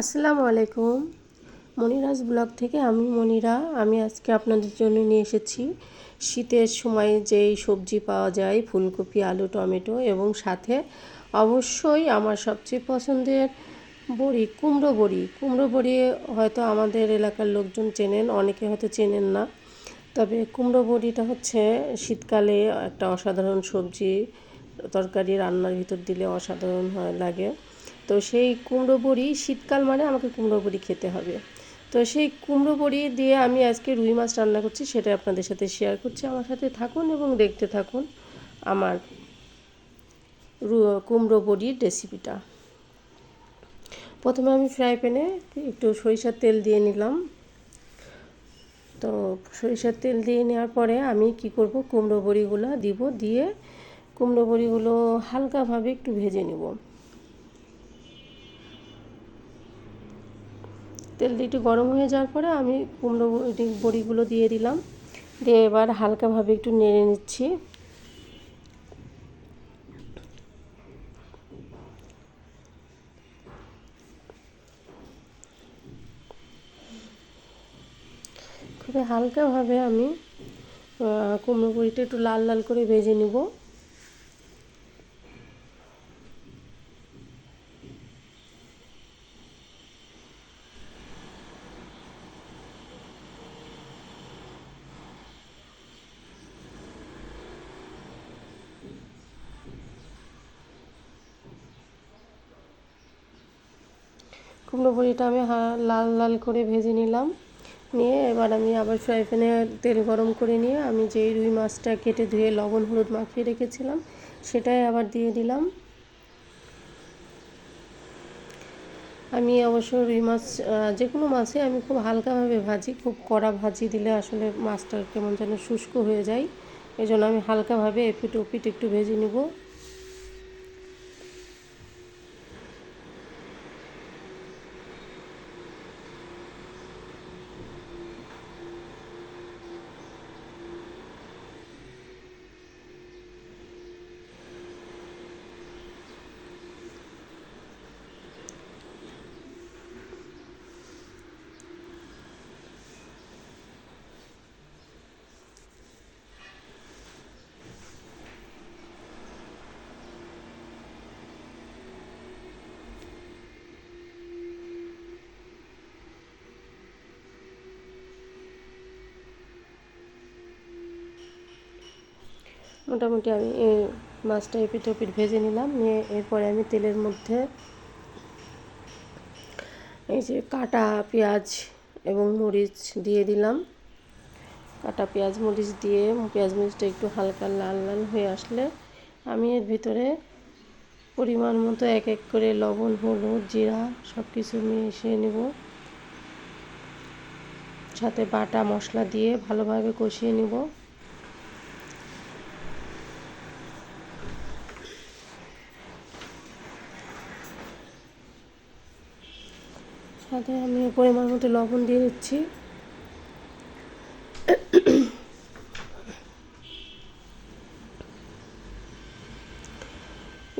আসসালামু আলাইকুম। মনিরাজ ব্লগ থেকে আমি মনিরা। আমি আজকে আপনাদের জন্য নিয়ে এসেছি শীতের সময় যেই সবজি পাওয়া যায়, ফুলকপি, আলু, টমেটো এবং সাথে অবশ্যই আমার সবচেয়ে পছন্দের বড়ি, কুমড়ো বড়ি। কুমড়ো বড়ি হয়তো আমাদের এলাকার লোকজন চেনেন, অনেকে হয়তো চেনেন না। তবে কুমড়ো বড়িটা হচ্ছে শীতকালে একটা অসাধারণ সবজি, তরকারি রান্নার ভিতর দিলে অসাধারণ হয় লাগে। তো সেই কুমড়ো বড়ি শীতকাল মানে আমাকে কুমড়ো বড়ি খেতে হবে। তো সেই কুমড়ো বড়ি দিয়ে আমি আজকে রুই মাছ রান্না করছি সেটা আপনাদের সাথে শেয়ার করছি। আমার সাথে থাকুন এবং দেখতে থাকুন আমার রু, কুমড়ো বড়ির রেসিপিটা প্রথমে আমি ফ্রাই প্যানে একটু সরিষার তেল দিয়ে নিলাম। তো সরিষার তেল দিয়ে নেওয়ার পরে আমি কি করব, কুমড়ো বড়িগুলো দিব, দিয়ে কুমড়ো বড়িগুলো হালকাভাবে একটু ভেজে নেব। তেলটা একটু গরম হয়ে যাওয়ার পরে আমি কুমড়ো বড়িগুলো দিয়ে দিলাম। দিয়ে এবার হালকাভাবে একটু নেড়ে নিচ্ছি। খুবই হালকাভাবে আমি কুমড়ো বড়িটা একটু লাল লাল করে ভেজে নিব। কুমড়ো বড়িটা আমি লাল লাল করে ভেজে নিলাম। নিয়ে এবার আমি আবার ফ্রাই প্যানে তেল গরম করে নিয়ে আমি যেই রুই মাছটা কেটে ধুয়ে লবণ, হলুদ মাখিয়ে রেখেছিলাম, সেটাই আবার দিয়ে দিলাম। আমি অবশ্য রুই মাছ যে কোনো মাছে আমি খুব হালকাভাবে ভাজি, খুব কড়া ভাজি দিলে আসলে মাছটা কেমন যেন শুষ্ক হয়ে যায়। এই জন্য আমি হালকাভাবে এপিট ওপিট একটু ভেজে নিব। মোটামুটি আমি মাছটা এপিট ওপিট ভেজে নিলাম, নিয়ে এরপরে আমি তেলের মধ্যে এই যে কাটা পেঁয়াজ এবং মরিচ দিয়ে দিলাম। কাটা পেঁয়াজ, মরিচ দিয়ে পেঁয়াজ, মরিচটা একটু হালকা লাল লাল হয়ে আসলে আমি এর ভিতরে পরিমাণ মতো এক এক করে লবণ, হলুদ, জিরা সব কিছু মিশিয়ে নেব। সাথে বাটা মশলা দিয়ে ভালোভাবে কষিয়ে নেব। সাথে আমি পরিমাণ মতো লবণ দিয়ে দিচ্ছি।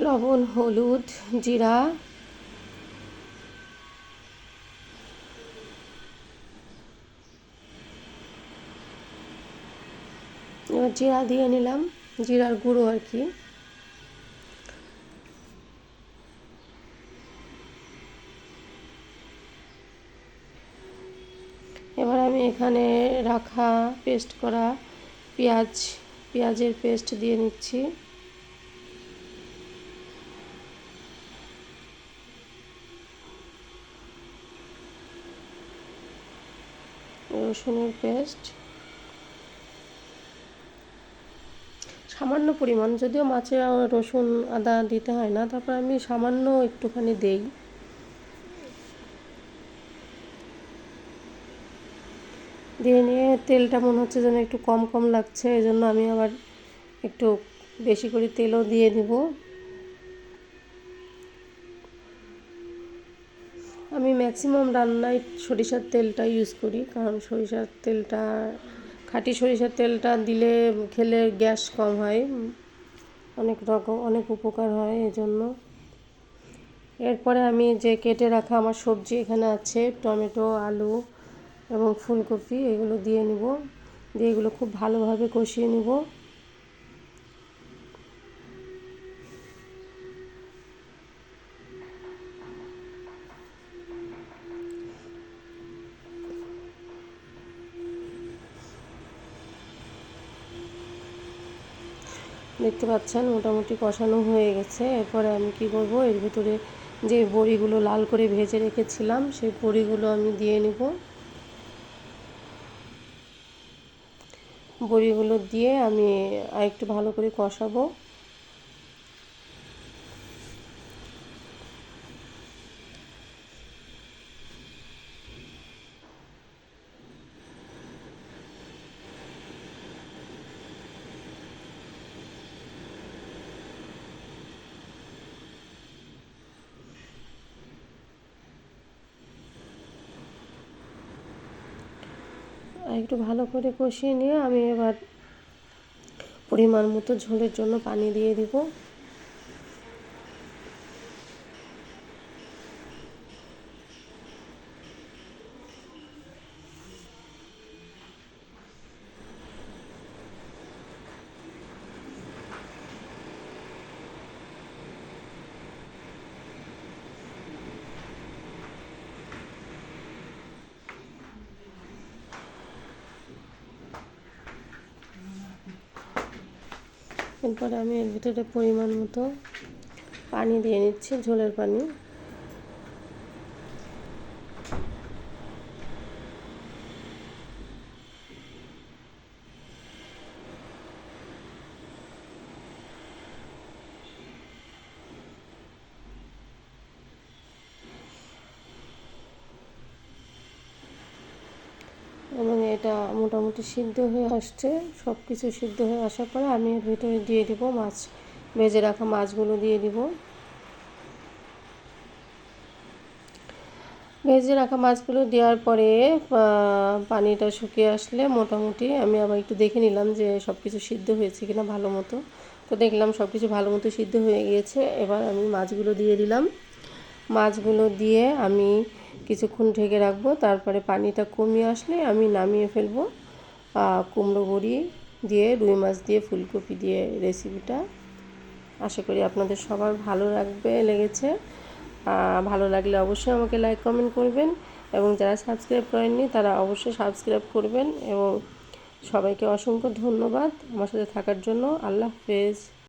লবণ, হলুদ, জিরা। জিরা দিয়ে নিলাম, জিরার গুঁড়ো আর কি। এবার আমি এখানে রাখা পেস্ট করা পেঁয়াজ, পেঁয়াজের পেস্ট দিয়ে নিচ্ছি। রসুনের পেস্ট সামান্য পরিমাণ, যদিও মাছে রসুন আদা দিতে হয় না, তারপর আমি সামান্য একটুখানি দেই। দিয়ে নিয়ে তেলটা মনে হচ্ছে যেন একটু কম কম লাগছে এই জন্য আমি আবার একটু বেশি করে তেলও দিয়ে দিব আমি ম্যাক্সিমাম রান্নায় সরিষার তেলটা ইউজ করি, কারণ সরিষার তেলটা, খাঁটি সরিষার তেলটা দিলে খেলে গ্যাস কম হয়, অনেক রকম অনেক উপকার হয় এজন্য। এরপরে আমি যে কেটে রাখা আমার সবজি এখানে আছে, টমেটো, আলু এবং ফুলকপি এগুলো দিয়ে নিব। দিয়ে এগুলো খুব ভালোভাবে কষিয়ে নিব। দেখতে পাচ্ছেন, মোটামুটি কষানো হয়ে গেছে। এরপরে আমি কি করব এর ভিতরে যে বড়িগুলো লাল করে ভেজে রেখেছিলাম, সেই বড়িগুলো আমি দিয়ে নেব। বড়িগুলো দিয়ে আমি আরেকটু ভালো করে কষাবো। একটু ভালো করে কষিয়ে নিয়ে আমি এবার পরিমাণ মতো ঝোলের জন্য পানি দিয়ে দিব। এরপরে আমি এর ভিতরে পরিমাণ মতো পানি দিয়ে নিচ্ছি ঝোলের পানি এবং এটা মোটামুটি সিদ্ধ হয়ে আসছে। সব কিছু সিদ্ধ হয়ে আসার পরে আমি এর ভিতরে দিয়ে দিব মাছ, ভেজে রাখা মাছগুলো দিয়ে দিব। ভেজে রাখা মাছগুলো দেওয়ার পরে পানিটা শুকিয়ে আসলে মোটামুটি আমি আবার একটু দেখে নিলাম যে সব কিছু সিদ্ধ হয়েছে কিনা ভালো মতো। তো দেখলাম সব কিছু ভালো মতো সিদ্ধ হয়ে গিয়েছে। এবার আমি মাছগুলো দিয়ে দিলাম। মাছগুলো দিয়ে আমি কিছুক্ষণ ঢেকে রাখব, তারপরে পানিটা কমিয়ে আসলে আমি নামিয়ে ফেলব। কুমড়ো বড়ি দিয়ে, রুই মাছ দিয়ে, ফুলকপি দিয়ে রেসিপিটা আশা করি আপনাদের সবার ভালো লাগবে, লেগেছে। ভালো লাগলে অবশ্যই আমাকে লাইক কমেন্ট করবেন এবং যারা সাবস্ক্রাইব করেননি তারা অবশ্যই সাবস্ক্রাইব করবেন এবং সবাইকে অসংখ্য ধন্যবাদ। আমার সাথে থাকার জন্য আল্লাহ হাফেজ।